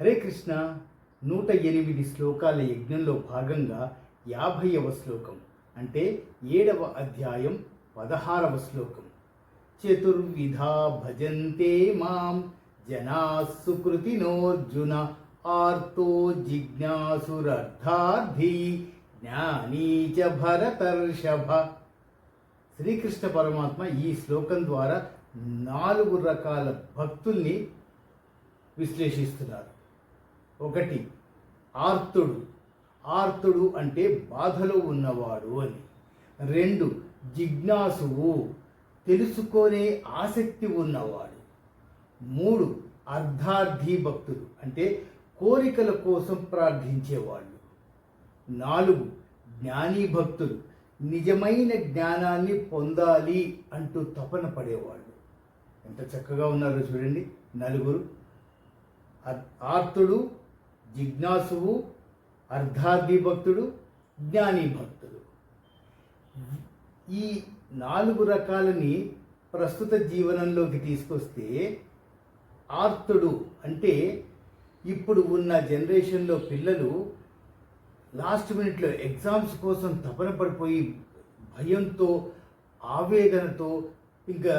హరే కృష్ణ నూట ఎనిమిది శ్లోకాల యజ్ఞంలో భాగంగా యాభైవ శ్లోకం అంటే ఏడవ అధ్యాయం పదహారవ శ్లోకం. చతుర్విధా భజంతే మాం జనా సుకృతినోర్జున ఆర్తో జిజ్ఞాసురర్థార్థి జ్ఞానీ చ భరతర్షభ. శ్రీకృష్ణ పరమాత్మ ఈ శ్లోకం ద్వారా నాలుగు రకాల భక్తుల్ని విశ్లేషిస్తున్నారు. ఒకటి ఆర్తుడు. ఆర్తుడు అంటే బాధలో ఉన్నవాడు అని. రెండు జిజ్ఞాసువు. తెలుసుకునే ఆసక్తి ఉన్నవాడు. మూడు అర్ధార్థి భక్తుడు అంటే కోరికల కోసం ప్రార్థించేవాళ్ళు. నాలుగు జ్ఞానీ భక్తులు నిజమైన జ్ఞానాన్ని పొందాలి అంటూ తపన పడేవాళ్ళు. ఎంత చక్కగా ఉన్నారో చూడండి. నలుగురు. ఆర్తుడు జిజ్ఞాసువు అర్ధార్థి భక్తుడు జ్ఞాని భక్తుడు ఈ నాలుగు రకాలని ప్రస్తుత జీవనంలోకి తీసుకొస్తే ఆర్తుడు అంటే ఇప్పుడు ఉన్న జనరేషన్లో పిల్లలు లాస్ట్ మినిట్లో ఎగ్జామ్స్ కోసం తపన పడిపోయి భయంతో ఆవేదనతో ఇంకా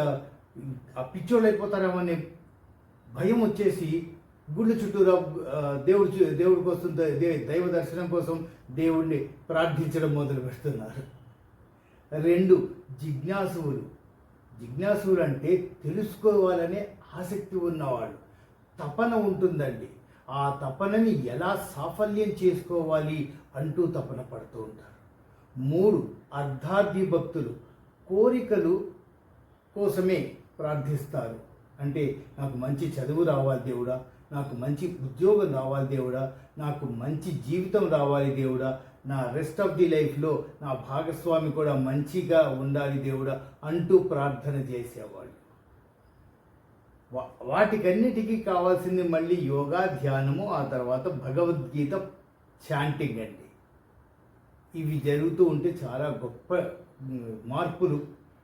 పిచ్చోళ్ళైపోతారేమో పిచ్చోళ్ళు అయిపోతారేమనే భయం వచ్చేసి గుళ్ళు చుట్టూరా దేవుడు దేవుడి కోసం దైవ దర్శనం కోసం దేవుణ్ణి ప్రార్థించడం మొదలు పెడుతున్నారు. రెండు జిజ్ఞాసువులు. జిజ్ఞాసువులు అంటే తెలుసుకోవాలనే ఆసక్తి ఉన్నవాళ్ళు తపన ఉంటుందండి. ఆ తపనని ఎలా సాఫల్యం చేసుకోవాలి అంటూ తపన పడుతూ ఉంటారు. మూడు అర్ధార్థి భక్తులు కోరికలు కోసమే ప్రార్థిస్తారు. అంటే నాకు మంచి చదువు రావాలి దేవుడా నాకు మంచి ఉద్యోగం రావాలి దేవుడా నాకు మంచి జీవితం రావాలి దేవుడా నా రెస్ట్ ఆఫ్ ది లైఫ్లో నా భాగస్వామి కూడా మంచిగా ఉండాలి దేవుడా అంటూ ప్రార్థన చేసేవాళ్ళు వా- వాటికన్నిటికీ కావాల్సింది మళ్ళీ యోగా ధ్యానము ఆ తర్వాత భగవద్గీత చాంటింగ్ అండి. ఇవి జరుగుతూ ఉంటే చాలా గొప్ప మార్పులు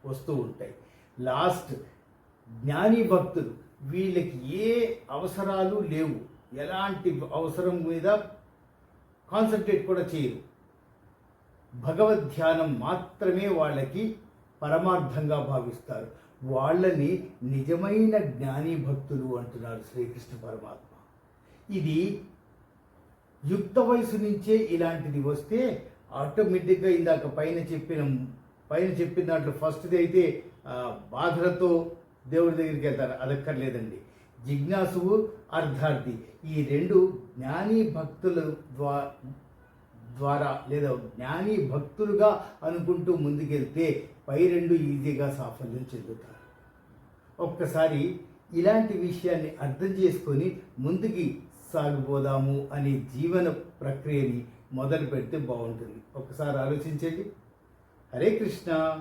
వస్తూ ఉంటాయి. లాస్ట్ జ్ఞాని భక్తులు వీళ్ళకి ఏ అవసరాలు లేవు. ఎలాంటి అవసరం మీద కాన్సన్ట్రేట్ కూడా చేయరు. భగవద్ ధ్యానం మాత్రమే వాళ్ళకి పరమార్థంగా భావిస్తారు. వాళ్ళని నిజమైన జ్ఞాని భక్తులు అంటున్నారు శ్రీకృష్ణ పరమాత్మ. ఇది యుక్త వయసు నుంచే ఇలాంటిది వస్తే ఆటోమేటిక్గా ఇందాక పైన చెప్పిన పైన చెప్పిన దాంట్లో ఫస్ట్ది అయితే బాధలతో దేవుడి దగ్గరికి వెళ్తారు. అదక్కర్లేదండి. జిజ్ఞాసువు అర్ధార్థి. ఈ రెండు జ్ఞాని భక్తుల ద్వా ద్వారా లేదా జ్ఞాని భక్తులుగా అనుకుంటూ ముందుకెళ్తే పై రెండు ఈజీగా సాఫల్యం చెందుతారు. ఒక్కసారి ఇలాంటి విషయాన్ని అర్థం చేసుకొని ముందుకి సాగిపోదాము అనే జీవన ప్రక్రియని మొదలు పెడితే బాగుంటుంది. ఒక్కసారి ఆలోచించండి. హరే కృష్ణ.